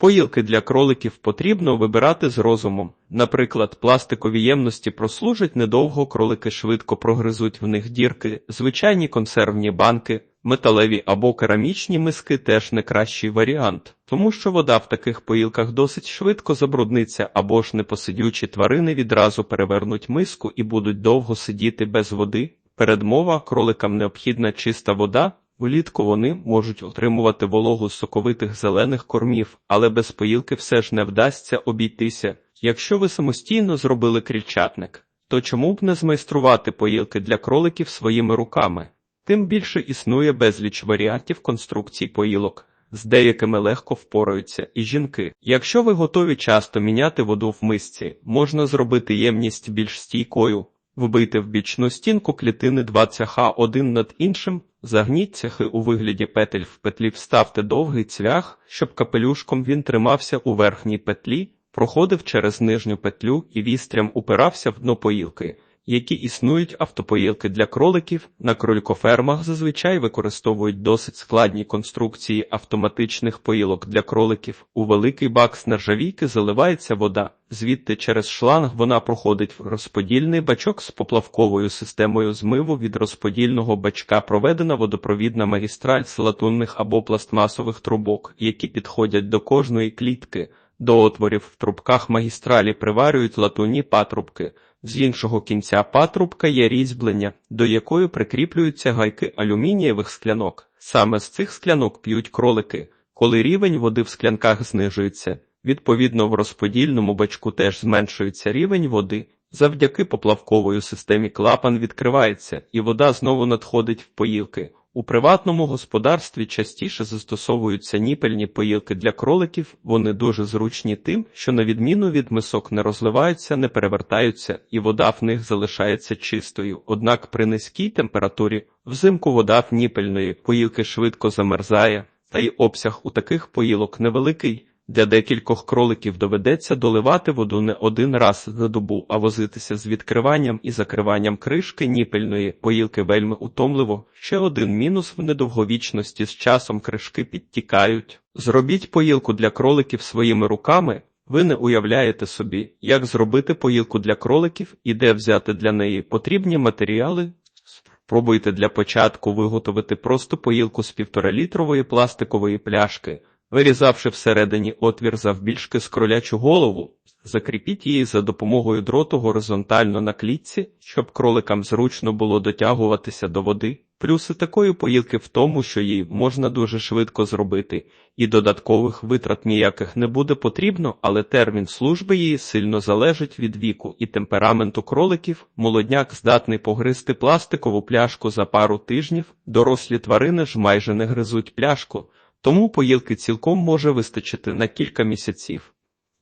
Поїлки для кроликів потрібно вибирати з розумом. Наприклад, пластикові ємності прослужать недовго, кролики швидко прогризуть в них дірки, звичайні консервні банки, металеві або керамічні миски теж не кращий варіант, тому що вода в таких поїлках досить швидко забрудниться або ж непосидючі тварини відразу перевернуть миску і будуть довго сидіти без води. Передмова кроликам необхідна чиста вода. Влітку вони можуть отримувати вологу з соковитих зелених кормів, але без поїлки все ж не вдасться обійтися. Якщо ви самостійно зробили крільчатник, то чому б не змайструвати поїлки для кроликів своїми руками? Тим більше існує безліч варіантів конструкцій поїлок. З деякими легко впораються і жінки. Якщо ви готові часто міняти воду в мисці, можна зробити ємність більш стійкою, вбити в бічну стінку клітини два цяха один над іншим, загніть цяхи у вигляді петель в петлі вставте довгий цвях, щоб капелюшком він тримався у верхній петлі, проходив через нижню петлю і вістрям упирався в дно поїлки. Які існують автопоїлки для кроликів, на кролькофермах зазвичай використовують досить складні конструкції автоматичних поїлок для кроликів. У великий бак з нержавійки заливається вода, звідти через шланг вона проходить в розподільний бачок з поплавковою системою змиву від розподільного бачка проведена водопровідна магістраль з латунних або пластмасових трубок, які підходять до кожної клітки. До отворів в трубках магістралі приварюють латунні патрубки. З іншого кінця патрубка є різьблення, до якої прикріплюються гайки алюмінієвих склянок. Саме з цих склянок п'ють кролики, коли рівень води в склянках знижується. Відповідно, в розподільному бачку теж зменшується рівень води. Завдяки поплавкової системі клапан відкривається, і вода знову надходить в поїлки. У приватному господарстві частіше застосовуються ніпельні поїлки для кроликів, вони дуже зручні тим, що на відміну від мисок не розливаються, не перевертаються, і вода в них залишається чистою. Однак при низькій температурі взимку вода в ніпельної поїлки швидко замерзає, та й обсяг у таких поїлок невеликий. Для декількох кроликів доведеться доливати воду не один раз за добу, а возитися з відкриванням і закриванням кришки ніпельної поїлки вельми утомливо. Ще один мінус в недовговічності з часом кришки підтікають. Зробіть поїлку для кроликів своїми руками. Ви не уявляєте собі, як зробити поїлку для кроликів і де взяти для неї потрібні матеріали. Спробуйте для початку виготовити просто поїлку з півторалітрової пластикової пляшки. Вирізавши всередині отвір завбільшки з кролячу голову, закріпіть її за допомогою дроту горизонтально на клітці, щоб кроликам зручно було дотягуватися до води. Плюси такої поїлки в тому, що її можна дуже швидко зробити, і додаткових витрат ніяких не буде потрібно, але термін служби її сильно залежить від віку і темпераменту кроликів. Молодняк здатний погризти пластикову пляшку за пару тижнів, дорослі тварини ж майже не гризуть пляшку. Тому поїлки цілком може вистачити на кілька місяців.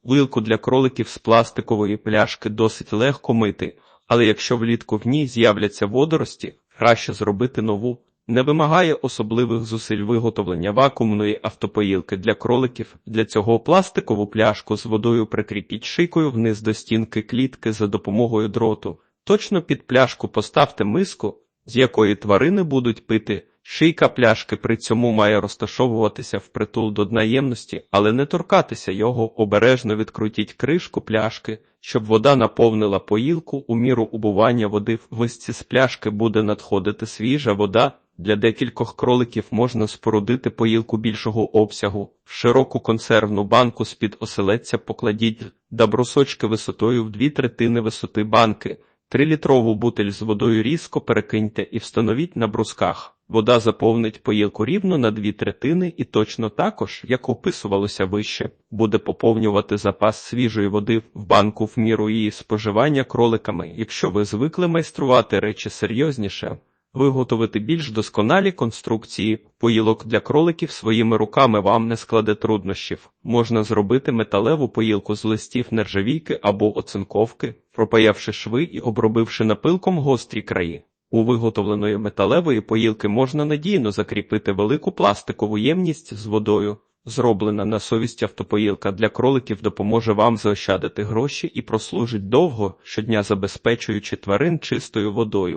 Вилку для кроликів з пластикової пляшки досить легко мити, але якщо влітку в ній з'являться водорості, краще зробити нову. Не вимагає особливих зусиль виготовлення вакуумної автопоїлки для кроликів. Для цього пластикову пляшку з водою прикріпіть шийкою вниз до стінки клітки за допомогою дроту. Точно під пляшку поставте миску, з якої тварини будуть пити. Шийка пляшки при цьому має розташовуватися впритул до дна ємності, але не торкатися його, обережно відкрутіть кришку пляшки, щоб вода наповнила поїлку, у міру убування води в висці з пляшки буде надходити свіжа вода. Для декількох кроликів можна спорудити поїлку більшого обсягу. В широку консервну банку з-під оселедця покладіть добросочки висотою в дві третини висоти банки. Трилітрову бутиль з водою різко перекиньте і встановіть на брусках. Вода заповнить поїлку рівно на дві третини і точно також, як описувалося вище, буде поповнювати запас свіжої води в банку в міру її споживання кроликами. Якщо ви звикли майструвати речі серйозніше, виготовити більш досконалі конструкції поїлок для кроликів своїми руками вам не складе труднощів. Можна зробити металеву поїлку з листів нержавійки або оцинковки, пропаявши шви і обробивши напилком гострі краї. У виготовленої металевої поїлки можна надійно закріпити велику пластикову ємність з водою. Зроблена на совість автопоїлка для кроликів допоможе вам заощадити гроші і прослужить довго, щодня забезпечуючи тварин чистою водою.